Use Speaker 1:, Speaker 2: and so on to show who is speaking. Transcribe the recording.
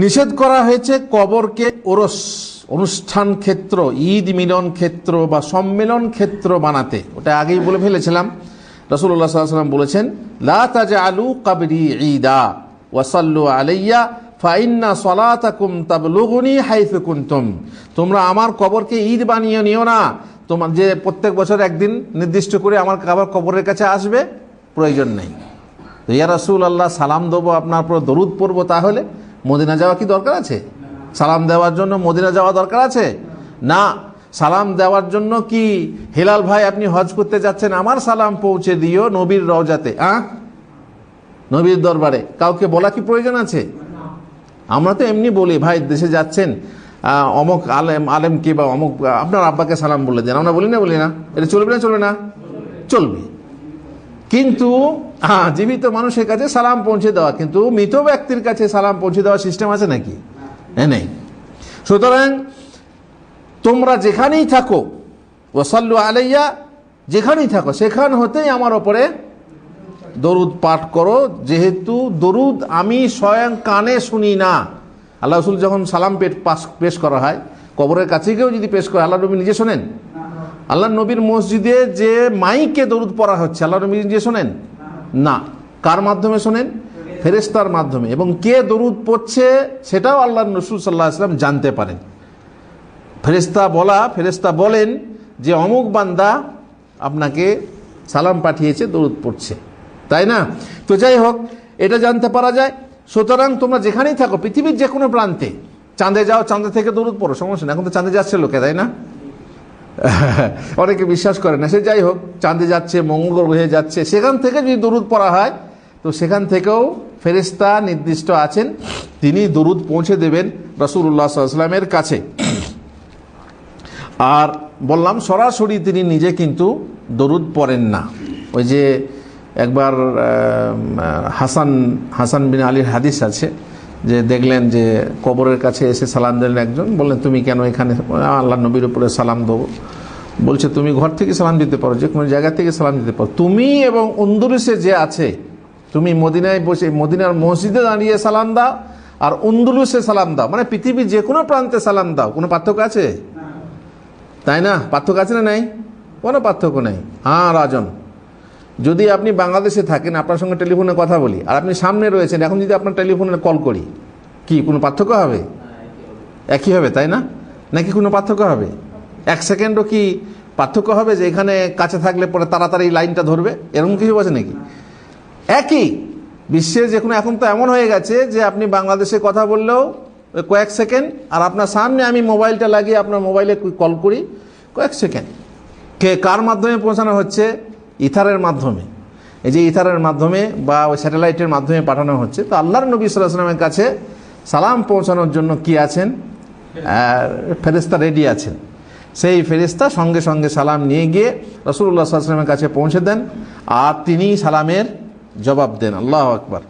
Speaker 1: নিষেধ করা হয়েছে কবরকে ওরস, অনুষ্ঠান ক্ষেত্র, ঈদ মিলন ক্ষেত্র বা সম্মেলন ক্ষেত্র বানাতে। ওটা আগেই বলে ফেলেছিলাম। রসুল্লাহ সাল্লাম বলেছেন, লা আলু কাবরি ঈদা ওয়াসাল্লু আলাইয়া ফাইন্না সলাতাকুম তাবলুগুনি হাইফে কুনতুম। তোমরা আমার কবরকে ঈদ বানিয়ে নিও না। তোমার যে প্রত্যেক বছর একদিন নির্দিষ্ট করে আমার আবার কবরের কাছে আসবে, প্রয়োজন নেই। তো ইয়া রাসুল আল্লাহ সালাম দেবো আপনার পর দরুদ পড়ব তাহলে মদিনা যাওয়া কি দরকার আছে? সালাম দেওয়ার জন্য মদিনা যাওয়া দরকার আছে? না, সালাম দেওয়ার জন্য কি হেলাল ভাই আপনি হজ করতে যাচ্ছেন? আমার সালাম পৌঁছে দিও নবীর রওজাতে আহ নবীর দরবারে। কাউকে বলা কি প্রয়োজন আছে? আমরা তো এমনি বলি, ভাই দেশে যাচ্ছেন অমুক আলেম আলেমকে বা অমুক, আপনার আব্বাকে সালাম বলে দেন। আমরা বলি না বলি না। এটা চলবে না চলবে না? চলবে। কিন্তু হ্যাঁ জীবিত মানুষের কাছে সালাম পৌঁছে দেওয়া, কিন্তু মৃত ব্যক্তির কাছে সালাম পৌঁছে দেওয়ার সিস্টেম আছে নাকি? নেই। সুতরাং, তোমরা যেখানেই থাকো ওসাল্লু আলাইয়া, যেখানেই থাকো, সেখান হতেই আমার ওপরে দরুদ পাঠ করো। যেহেতু দরুদ আমি স্বয়ং কানে শুনি না। আল্লাহ রসুল যখন সালাম পেট পাশ পেশ করা হয়, কবরের কাছে গিয়েও যদি পেশ করে, আল্লাহ নবী নিজে শোনেন? আল্লাহ নবীর মসজিদে যে মাইকে দরুদ পড়া হচ্ছে আল্লাহ নবী নিজে শোনেন? না। কার মাধ্যমে শোনেন? ফেরেস্তার মাধ্যমে। এবং কে দরুদ পড়ছে সেটাও আল্লাহ রসুল সাল্লাহ আসলাম জানতে পারেন। ফেরেস্তা বলা ফেরেস্তা বলেন যে অমুক বান্দা আপনাকে সালাম পাঠিয়েছে, দরুদ পড়ছে। তাই না? তো যাই হোক, এটা জানতে পারা যায়। সুতরাং তোমরা যেখানেই থাকো, পৃথিবীর যে কোনো প্রান্তে, চাঁদে যাও, চাঁদে থেকে দরুদ পড়ো, সমস্যা নেই। এখন তো চাঁদে যাচ্ছে লোকে তাই না? অনেকে বিশ্বাস করে না। সে যাই হোক, চাঁদে যাচ্ছে, মঙ্গল গ্রহে যাচ্ছে, সেখান থেকে যদি দরুদ পড়া হয়, তো সেখান থেকেও ফেরিস্তা নির্দিষ্ট আছেন তিনি দরুদ পৌঁছে দেবেন রসুল্লাহ সাল্লামের কাছে। আর বললাম, সরাসরি তিনি নিজে কিন্তু দরুদ পড়েন না। ওই যে একবার হাসান হাসান বিন আলীর হাদিস আছে। যে দেখলেন যে কবরের কাছে এসে সালাম দিলেন একজন বললেন তুমি কেন এখানে? আল্লাহ নবীর উপরে সালাম দেবো। বলছে তুমি ঘর থেকে সালাম দিতে পারো যে কোনো জায়গা থেকে সালাম দিতে পারো। তুমি এবং উন্দুরুসে যে আছে তুমি মদিনায় বসে মদিনার মসজিদে দাঁড়িয়ে সালাম দাও আর উন্দুলুসে সালাম দাও। মানে পৃথিবীর যে কোনো প্রান্তে সালাম দাও। কোনো পার্থক্য আছে? তাই না? পার্থক্য আছে না নাই? কোনো পার্থক্য নেই। হ্যাঁ রাজন। যদি আপনি বাংলাদেশে থাকেন, আপনার সঙ্গে টেলিফোনে কথা বলি, আর আপনি সামনে রয়েছেন, এখন যদি আপনার টেলিফোনে কল করি, কি কোনো পার্থক্য হবে? একই হবে, তাই না? নাকি কোনো পার্থক্য হবে? এক সেকেন্ডও কি পার্থক্য হবে যে এখানে কাছে থাকলে পরে তাড়াতাড়ি লাইনটা ধরবে? এরকম কিছু আছে নাকি? একই। বিশ্বের যে কোনো এখন তো এমন হয়ে গেছে যে আপনি বাংলাদেশে কথা বললেও কয়েক সেকেন্ড, আর আপনার সামনে আমি মোবাইলটা লাগিয়ে আপনার মোবাইলে কল করি, কয়েক সেকেন্ড। কে কার মাধ্যমে পৌঁছানো হচ্ছে? ইথারের মাধ্যমে। এই যে ইথারের মাধ্যমে বা ওই স্যাটেলাইটের মাধ্যমে পাঠানো হচ্ছে, তো আল্লাহর নবী সাল্লাহামের কাছে সালাম পৌঁছানোর জন্য কি আছেন? ফেরিস্তা রেডি আছেন। সেই ফেরিস্তা সঙ্গে সঙ্গে সালাম নিয়ে গিয়ে রসুল্লাহ সাল্লামের কাছে পৌঁছে দেন আর তিনি সালামের জবাব দেন। আল্লাহ আকবার।